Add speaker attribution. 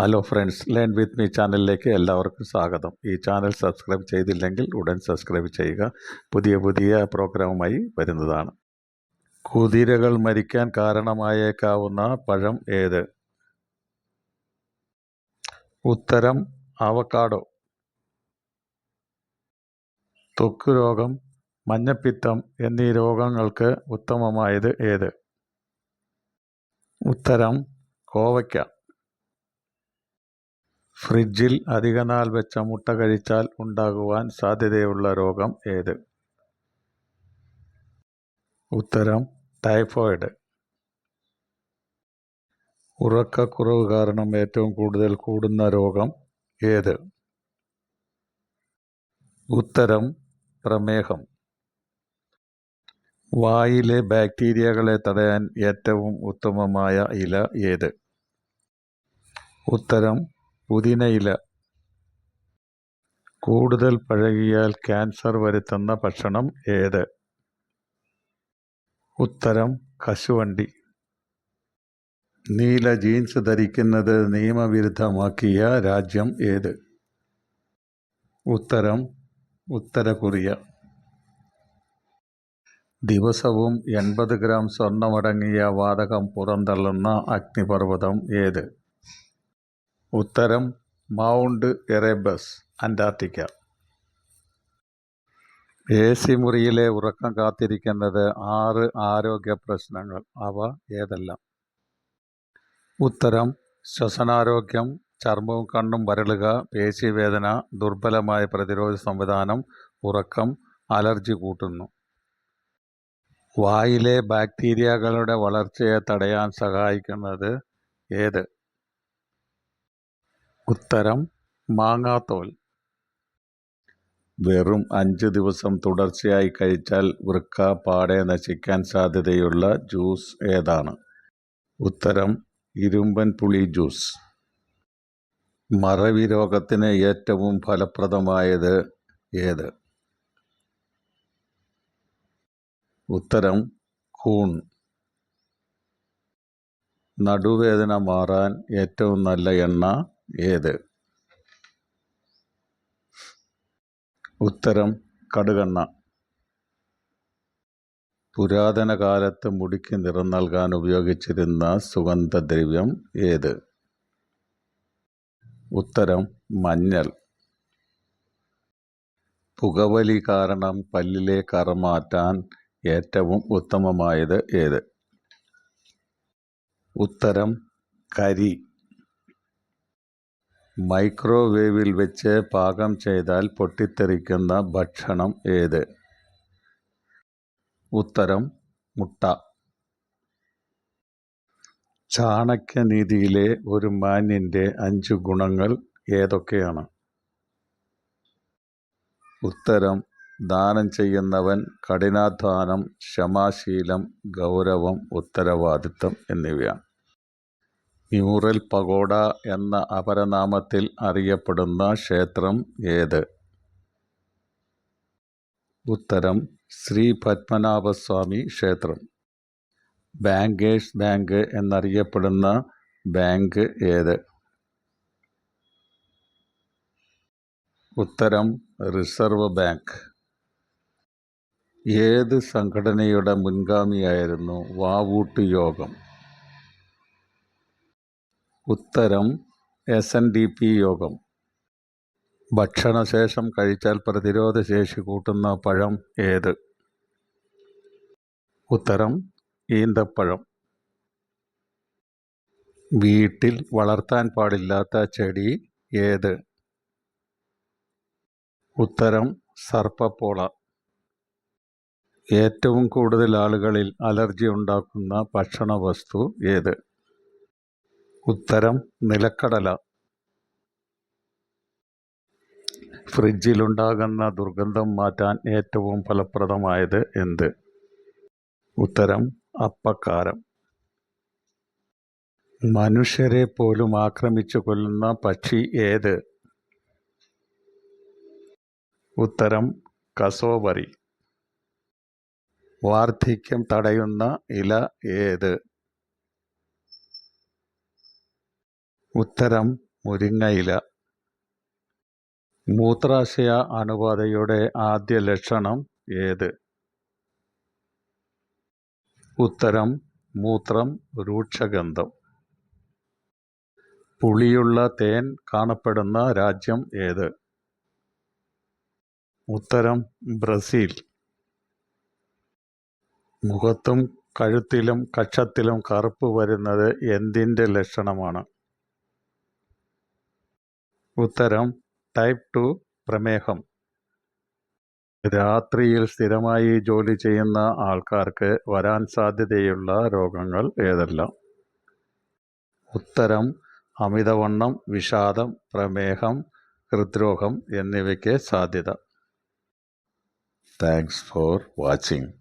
Speaker 1: Hello friends learn with me ചാനലിലേക്ക് എല്ലാവർക്കും സ്വാഗതം. ഈ ചാനൽ സബ്സ്ക്രൈബ് ചെയ്തില്ലെങ്കിൽ ഉടൻ സബ്സ്ക്രൈബ് ചെയ്യുക. പുതിയ പുതിയ പ്രോഗ്രാമുമായി വരുന്നതാണ്. കുതിരകൾ മരിക്കാൻ കാരണമായേക്കാവുന്ന പഴം ഏത്? ഉത്തരം അവക്കാഡോ ത്വക്ക് രോഗം മഞ്ഞപ്പിത്തം എന്നീ രോഗങ്ങൾക്ക് ഉത്തമമായത് ഏത്? ഉത്തരം കോവയ്ക്ക. ഫ്രിഡ്ജിൽ അധികനാൾ വെച്ച മുട്ട കഴിച്ചാൽ ഉണ്ടാകുവാൻ സാധ്യതയുള്ള രോഗം ഏത്? ഉത്തരം ടൈഫോയിഡ്. ഉറക്കക്കുറവ് കാരണം ഏറ്റവും കൂടുതൽ കൂടുന്ന രോഗം ഏത്? ഉത്തരം പ്രമേഹം. വായിലെ ബാക്ടീരിയകളെ തടയാൻ ഏറ്റവും ഉത്തമമായ ഇല ഏത്? ഉത്തരം പുതിനയില. കൂടുതൽ പഴകിയാൽ ക്യാൻസർ വരുത്തുന്ന ഭക്ഷണം ഏത്? ഉത്തരം കശുവണ്ടി. നീല ജീൻസ് ധരിക്കുന്നത് നിയമവിരുദ്ധമാക്കിയ രാജ്യം ഏത്? ഉത്തരം ഉത്തര കൊറിയ. ദിവസവും എൺപത് ഗ്രാം സ്വർണമടങ്ങിയ വാതകം പുറന്തള്ളുന്ന അഗ്നിപർവതം ഏത്? ഉത്തരം mount Erebus Antarctica. A C മുറിയിലെ ഉറക്കം കാത്തിരിക്കുന്നത് ആറ് ആരോഗ്യ പ്രശ്നങ്ങൾ. അവ ഏതെല്ലാം? ഉത്തരം ശ്വസനാരോഗ്യം ചർമ്മവും കണ്ണും വരളുക പേശിവേദന ദുർബലമായ പ്രതിരോധ സംവിധാനം ഉറക്കം അലർജി കൂട്ടുന്നു. വായിലെ ബാക്ടീരിയകളുടെ വളർച്ചയെ തടയാൻ സഹായിക്കുന്നത് ഏത്? ഉത്തരം മാങ്ങാത്തോൽ. വെറും അഞ്ച് ദിവസം തുടർച്ചയായി കഴിച്ചാൽ വൃക്ക പാടെ നശിക്കാൻ സാധ്യതയുള്ള ജ്യൂസ് ഏതാണ്? ഉത്തരം ഇരുമ്പൻ പുളി ജ്യൂസ്. മറവി രോഗത്തിന് ഏറ്റവും ഫലപ്രദമായത് ഏത്? ഉത്തരം കൂൺ. നടുവേദന മാറാൻ ഏറ്റവും നല്ല എണ്ണ ഏത്? ഉത്തരം കടുകണ്ണ. പുരാതന കാലത്ത് മുടിക്ക് നിറം നൽകാൻ ഉപയോഗിച്ചിരുന്ന സുഗന്ധദ്രവ്യം ഏത്? ഉത്തരം മഞ്ഞൾ. പുകവലി കാരണം പല്ലിലെ കറ മാറ്റാൻ ഏറ്റവും ഉത്തമമായത് ഏത്? ഉത്തരം കരി. മൈക്രോവേവിൽ വെച്ച് പാകം ചെയ്താൽ പൊട്ടിത്തെറിക്കുന്ന ഭക്ഷണം ഏത്? ഉത്തരം മുട്ട. ചാണക്യനീതിയിലെ ഒരു മാന്യന്റെ അഞ്ച് ഗുണങ്ങൾ ഏതൊക്കെയാണ്? ഉത്തരം ദാനം ചെയ്യുന്നവൻ കഠിനാധ്വാനം ക്ഷമാശീലം ഗൗരവം ഉത്തരവാദിത്തം എന്നിവയാണ്. മ്യൂറൽ പഗോഡ എന്ന അപരനാമത്തിൽ അറിയപ്പെടുന്ന ക്ഷേത്രം ഏത്? ഉത്തരം ശ്രീ പത്മനാഭസ്വാമി ക്ഷേത്രം. ബാങ്കേഴ്സ് ബാങ്ക് എന്നറിയപ്പെടുന്ന ബാങ്ക് ഏത്? ഉത്തരം റിസർവ് ബാങ്ക്. ഏത് സംഘടനയുടെ മുൻഗാമിയായിരുന്നു വാവൂട്ട് യോഗം? ഉത്തരം എസ് എൻ ഡി പി യോഗം. ഭക്ഷണശേഷം കഴിച്ചാൽ പ്രതിരോധശേഷി കൂട്ടുന്ന പഴം ഏത്? ഉത്തരം ഈന്തപ്പഴം. വീട്ടിൽ വളർത്താൻ പാടില്ലാത്ത ചെടി ഏത്? ഉത്തരം സർപ്പപ്പോള. ഏറ്റവും കൂടുതൽ ആളുകളിൽ അലർജി ഉണ്ടാക്കുന്ന ഭക്ഷണ വസ്തു ഏത്? ഉത്തരം നിലക്കടല. ഫ്രിഡ്ജിലുണ്ടാകുന്ന ദുർഗന്ധം മാറ്റാൻ ഏറ്റവും ഫലപ്രദമായത് എന്ത്? ഉത്തരം അപ്പക്കാരം. മനുഷ്യരെ പോലും ആക്രമിച്ചു കൊല്ലുന്ന പക്ഷി ഏത്? ഉത്തരം കസോബറി വാർദ്ധക്യം തടയുന്ന ഇല ഏത്? ഉത്തരം മുരിങ്ങയില. മൂത്രാശയ അണുബാധയുടെ ആദ്യ ലക്ഷണം ഏത്? ഉത്തരം മൂത്രം രൂക്ഷഗന്ധം. പുളിയുള്ള തേൻ കാണപ്പെടുന്ന രാജ്യം ഏത്? ഉത്തരം ബ്രസീൽ. മുഖത്തും കഴുത്തിലും കക്ഷത്തിലും കറുപ്പ് വരുന്നത് എന്തിന്റെ ലക്ഷണമാണ്? ഉത്തരം ടൈപ്പ് ടു പ്രമേഹം. രാത്രിയിൽ സ്ഥിരമായി ജോലി ചെയ്യുന്ന ആൾക്കാർക്ക് വരാൻ സാധ്യതയുള്ള രോഗങ്ങൾ ഏതെല്ലാം? ഉത്തരം അമിതവണ്ണം വിഷാദം പ്രമേഹം ഹൃദ്രോഗം എന്നിവയ്ക്ക് സാധ്യത. Thanks for watching